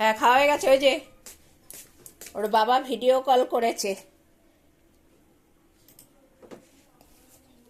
হ্যাঁ খাওয়া হয়ে গেছে ওই যে ওর বাবা ভিডিও কল করেছে।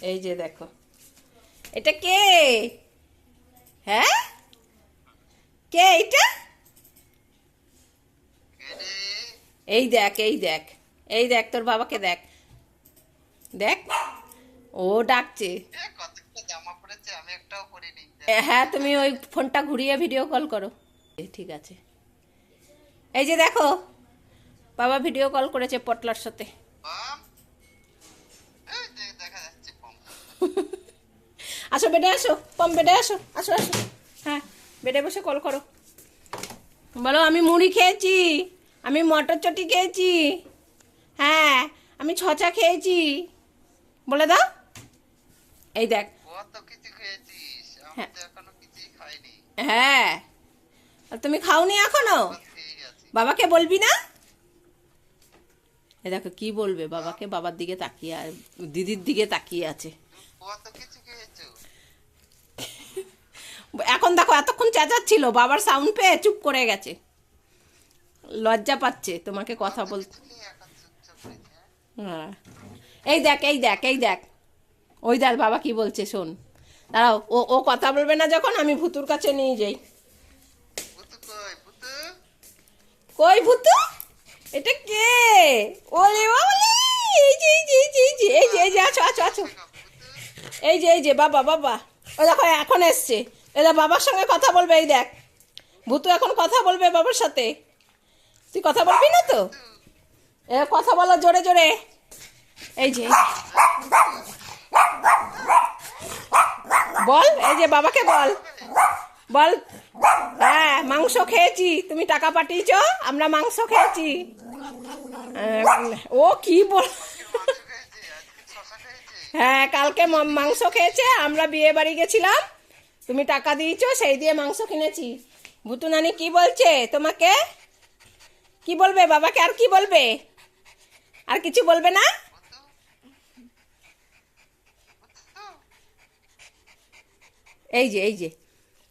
এই যে দেখো। এটা কে? হ্যাঁ? কে এটা এই দেখ এই দেখ এই দেখ তোর বাবাকে দেখ। দেখ ও ডাকছে। এ, হ্যাঁ তুমি ওই ফোনটা ঘুরিয়ে ভিডিও কল করো। ঠিক আছে। এই যে দেখো বাবা ভিডিও কল করেছে পটলার সাথে। আসো বেডে আসো পম বেডে আসো আসো আসো। হ্যাঁ বেডে বসে কল করো। বলো আমি মুড়ি খেয়েছি আমি মটর চটি খেয়েছি হ্যাঁ আমি ছচা খেয়েছি বলে দাও। এই দেখ। হ্যাঁ। হ্যাঁ তুমি খাওনি এখনও? বাবাকে বলবি না? এ দেখো, কি বলবে? বাবাকে বাবার দিকে তাকিয়ে আর দিদির দিকে তাকিয়ে আছে। এখন দেখো, এতক্ষণ চেঁচাচ্ছিল, বাবার সাউন্ড পেয়ে চুপ করে গেছে। লজ্জা পাচ্ছে, তোমাকে কথা হ্যাঁ হ্যাঁ? এই দেখ এই দেখ এই দেখ। ওই দেখ, বাবা কি বলছে, শোন। দাঁড়াও, ও ও কথা বলবে না যখন, আমি ভুতুর কাছে নিয়ে যাই। কই ভুতু এটা কে ওলে ওলে এই যে এই যে এই যে এই যে এই যে আছো আছো আছো এই যে এই যে বাবা বাবা ও দেখো এখন এসছে এরা বাবার সঙ্গে কথা বলবে এই দেখ ভুতু এখন কথা বলবে বাবার সাথে তুই কথা বলবি না তো এ কথা বলো জোরে জোরে এই যে বল এই যে বাবাকে বল বল। হ্যাঁ মাংস খেয়েছি। তুমি টাকা পাঠিয়েছ, আমরা মাংস খেয়েছি। ও কি বল হ্যাঁ কালকে মাংস খেয়েছে, আমরা বিয়ে বাড়ি গেছিলাম। তুমি টাকা দিয়েছ, সেই দিয়ে মাংস কিনেছি। ভুতু নানি কি বলছে তোমাকে? কি বলবে? বাবাকে আর কি বলবে? আর কিছু বলবে না? এই যে এই যে।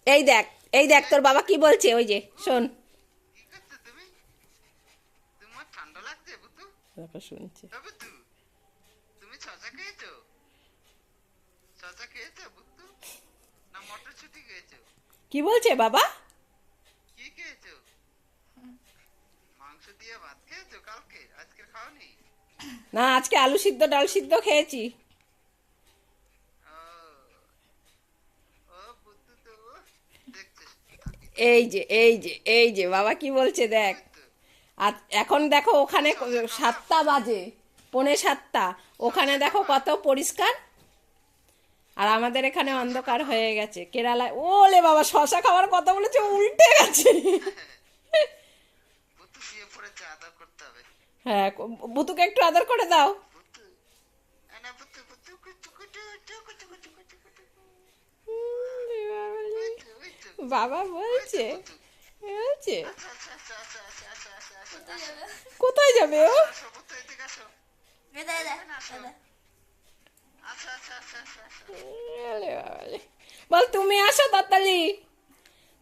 এই দেখ এই দেখ তোর বাবা কি বলছে? ওই যে শোন। কি বলছে বাবা? না আজকে আলু সিদ্ধ ডাল সিদ্ধ খেয়েছি। এই যে এই যে এই যে বাবা কি বলছে দেখ। আর এখন দেখো ওখানে সাতটা বাজে পৌনে সাতটা। ওখানে দেখো কত পরিষ্কার। আর আমাদের এখানে অন্ধকার হয়ে গেছে। কেরালায় ওলে বাবা শশা খাওয়ার কথা বলেছে উল্টে গেছে। হ্যাঁ বুতুকে একটু আদর করে দাও। বাবা বলছে বলছে, কোথায় যাবে ও? বল, তুমি আসো তাতালি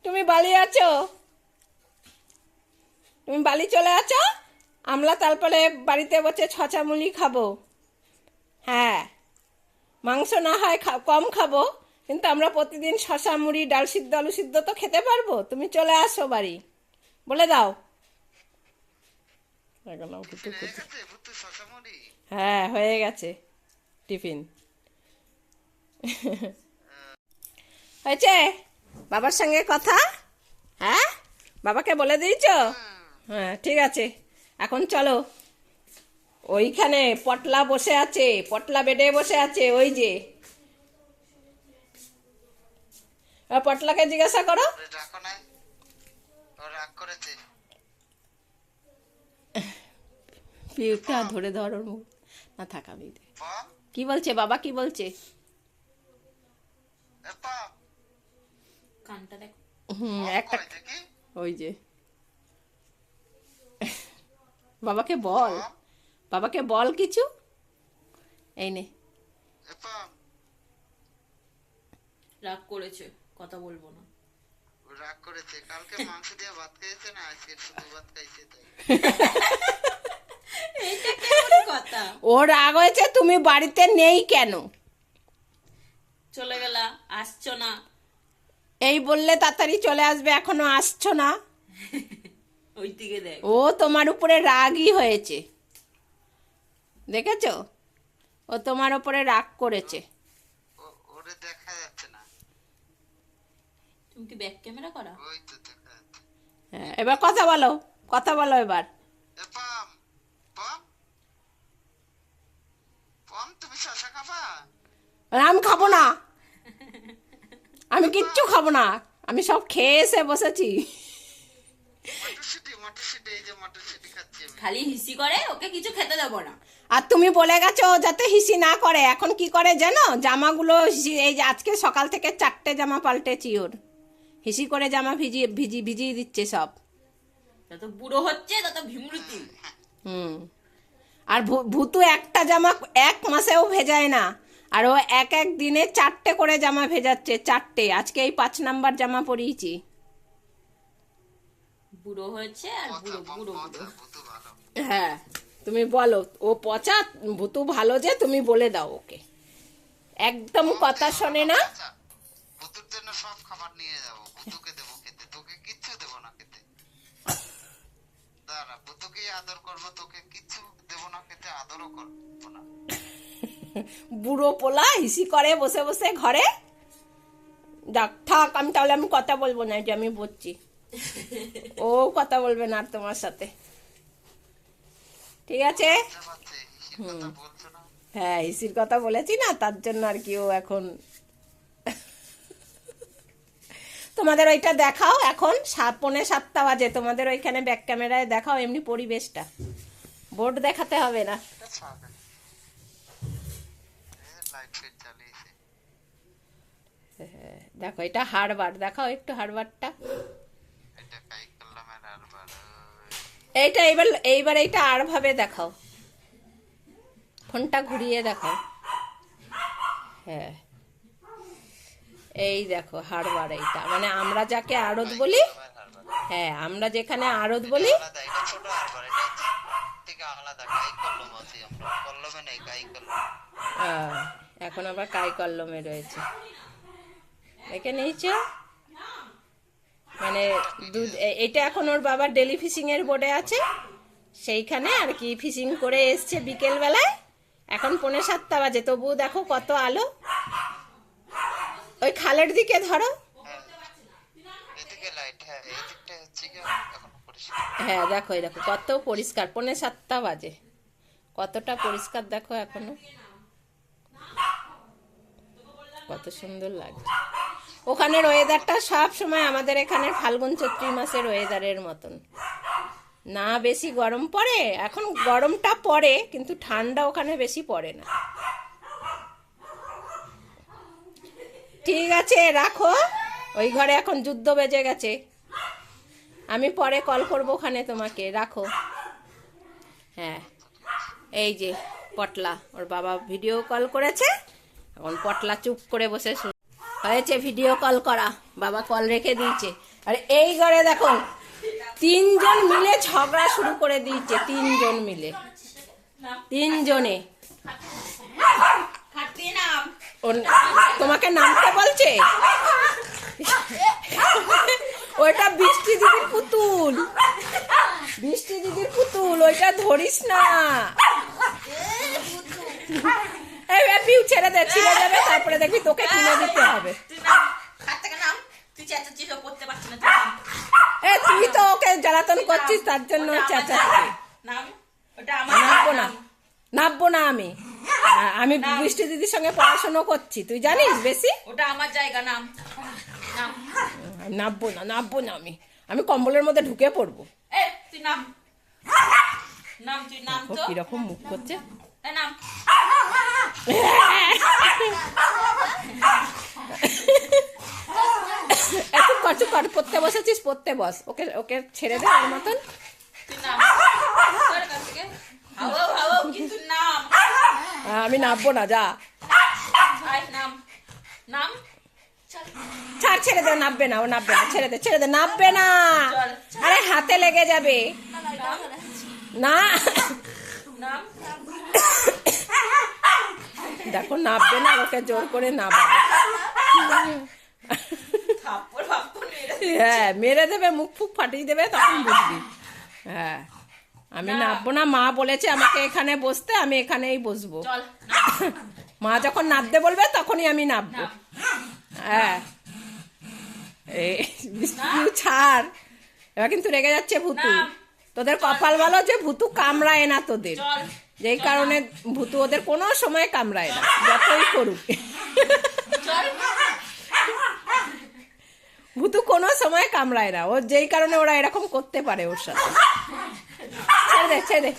তুমি বালি আছো? তুমি বালি চলে আছো? আমরা তারপরে বাড়িতে বসে ছচামুলি খাব। হ্যাঁ। মাংস না হয় কম খাব। কিন্তু আমরা প্রতিদিন শশা মুড়ি ডাল সিদ্ধ আলু সিদ্ধ তো খেতে পারব। তুমি চলে আসো বাড়ি। বলে দাও। হয়ে হ্যাঁ হয়ে গেছে টিফিন। হয়েছে? বাবার সঙ্গে কথা? হ্যাঁ? বাবাকে বলে দিয়েছ? হ্যাঁ ঠিক আছে। এখন চলো। ওইখানে পটলা বসে আছে পটলা বেডে বসে আছে ওই যে এবার পটলাকে জিজ্ঞাসা করো। পিউটা ধরে ধরো ওর মুখ। না থাকা দে। কি বলছে বাবা কি বলছে? হুম একটা ওই যে। বাবাকে বল। বাবাকে বল কিছু। এই নে। রাগ করেছে। কথা বলব না। রাগ করেছে কালকে মাংস দিয়ে ভাত খেয়েছে না আজকে শুধু ভাত খাইছে তাই। কথা? ওর রাগ হয়েছে তুমি বাড়িতে নেই কেন? চলে গেলা আসছো না। এই বললে তাড়াতাড়ি চলে আসবে এখনও আসছো না। ওই দিকে দেখ। ও তোমার উপরে রাগই হয়েছে। দেখেছ? ও তোমার উপরে রাগ করেছে। ওরে দেখা তুমি কি ব্যাক ক্যামেরা করা? হ্যাঁ এবার কথা বলো কথা বলো এবার। আমি খাব না। আমি কিচ্ছু খাব না। আমি সব খেয়ে এসে বসেছি। খালি হিসি করে ওকে কিছু খেতে দেবো না। আর তুমি বলে গেছো যাতে হিসি না করে এখন কি করে জানো? জামাগুলো এই যে আজকে সকাল থেকে চারটে জামা পাল্টেছি ওর। হিসি করে জামা ভিজিয়ে ভিজি ভিজিয়ে দিচ্ছে সব। যত বুড়ো হচ্ছে তত ভীমরুতি। হুম। আর ভু- ভুতু একটা জামা এক মাসেও ভেজায় না। আর ও এক এক দিনে চারটে করে জামা ভেজাচ্ছে চারটে। আজকে এই পাঁচ নাম্বার জামা পরিয়েছি। বুড়ো হয়েছে আর বুড়ো বুড়ো বুড়ো। হ্যাঁ তুমি বলো ও পচা ভুতু ভালো যে তুমি বলে দাও ওকে। একদম কথা শোনে না। খাবার নিয়ে যাব বুতুকে দেবো খেতে তোকে কিচ্ছু দেবো না খেতে দাঁড়া আদর করব তোকে কিচ্ছু দেবো না খেতে আদরও করব না বুড়ো পোলা হিসি করে বসে বসে ঘরে যাক থাক আমি তাহলে আমি কথা বলব না এই যে আমি বলছি ও কথা বলবে না আর তোমার সাথে ঠিক আছে হ্যাঁ হিসির কথা বলেছি না তার জন্য আর কি ও এখন তোমাদের ওইটা দেখাও এখন, সাত, পৌনে সাতটা বাজে। তোমাদের ওইখানে ব্যাক ক্যামেরায় দেখাও এমনি পরিবেশটা। বোর্ড দেখাতে হবে না। চালিয়েছে দেখো, এটা হারবার দেখাও একটু হারবারটা এইটা এইবার এইবার এইটা আর ভাবে দেখাও। ফোনটা ঘুরিয়ে দেখাও। হ্যাঁ। এই দেখো, হারবার এইটা। মানে আমরা যাকে আড়ত বলি হ্যাঁ আমরা যেখানে আড়ত বলি কলমে এখন আবার কাই কল্লমে রয়েছে। দেখে নিয়েছ? মানে দুধ এটা এখন ওর বাবার ডেলি ফিশিং এর বোর্ডে আছে। সেইখানে আর কি ফিশিং করে এসছে বিকেল বেলায় এখন পৌনে সাতটা বাজে। তবু দেখো কত আলো। ওই খালের দিকে ধরো। হ্যাঁ দেখো দেখো, কত পরিষ্কার, পৌনে সাতটা বাজে। কতটা পরিষ্কার দেখো এখনও। কত সুন্দর লাগছে। ওখানের ওয়েদারটা সব সময় আমাদের এখানে ফাল্গুন চৈত্র মাসের ওয়েদারের মতন। না বেশি গরম পড়ে, এখন গরমটা পড়ে, কিন্তু ঠান্ডা ওখানে বেশি পড়ে না। ঠিক আছে, রাখো। ওই ঘরে এখন যুদ্ধ বেজে গেছে। আমি পরে কল করব ওখানে তোমাকে, রাখো। হ্যাঁ এই যে পটলা, ওর বাবা ভিডিও কল করেছে। এখন পটলা চুপ করে বসে হয়েছে ভিডিও কল করা, বাবা কল রেখে দিয়েছে। আর এই ঘরে দেখো, তিনজন মিলে ঝগড়া শুরু করে দিয়েছে, তিনজন মিলে। তিনজনে। তোমাকে নামতে বলছে? ওইটা বৃষ্টি দিদির পুতুল। বৃষ্টি দিদির পুতুল ওইটা ধরিস না। পিউ ছেড়ে দে ছিঁড়ে যাবে তারপরে দেখবি তোকে কিনে দিতে হবে। এ তুই তো ওকে জ্বালাতন করছিস তার জন্য চেঁচাচ্ছি। নামবো না। নাম। নামবো না আমি। আমি বৃষ্টি দিদির সঙ্গে পড়াশোনা করছি তুই জানিস বেশি? ওটা আমার জায়গা নাম। নাম। নামবো না নামবো না আমি। আমি কম্বলের মধ্যে ঢুকে পড়ব। কীরকম মুখ করছে। এত কর চুপ কর পড়তে বসেছিস পড়তে বস। ওকে ওকে ছেড়ে দে ওর মতন। কিন্তু আমি নামবো না যা। ছাড় ছেড়ে দে ও নাববে না ও নাববে না ছেড়ে দে ছেড়ে দে নাববে না। আরে হাতে লেগে যাবে। না। দেখো নাববে না ওকে জোর করে মেরে হ্যাঁ মেরে দেবে মুখ ফুক ফাটিয়ে দেবে তখন বুঝবি। হ্যাঁ। আমি নাববো না মা বলেছে আমাকে এখানে বসতে আমি এখানেই বসবো। মা যখন নাবতে বলবে তখনই আমি নাববো। হ্যাঁ। ছাড়। এবার কিন্তু রেগে যাচ্ছে ভুতু। তোদের কপাল ভালো যে ভুতু কামড়ায় না তোদের। যেই কারণে ভুতু ওদের কোনো সময় কামড়ায় না যতই করুক। ভুতু কোনো সময় কামড়ায় না। ও যেই কারণে ওরা এরকম করতে পারে ওর সাথে। ছেড়ে। ছেড়ে।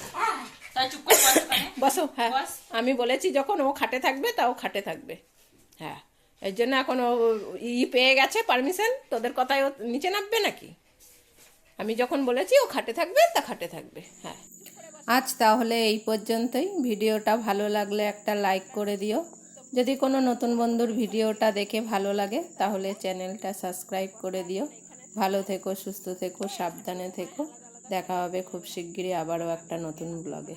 বসো হ্যাঁ। আমি বলেছি যখন ও খাটে থাকবে তা ও খাটে থাকবে। হ্যাঁ। এর জন্য এখন ও ই পেয়ে গেছে পারমিশন তোদের কথায় ও নিচে নামবে নাকি? আমি যখন বলেছি ও খাটে থাকবে তা খাটে থাকবে হ্যাঁ। আজ তাহলে এই পর্যন্তই। ভিডিওটা ভালো লাগলে একটা লাইক করে দিও। যদি কোনো নতুন বন্ধুর ভিডিওটা দেখে ভালো লাগে তাহলে চ্যানেলটা সাবস্ক্রাইব করে দিও। ভালো থেকো সুস্থ থেকো সাবধানে থেকো। দেখা হবে খুব শিগগিরই আবারও একটা নতুন ব্লগে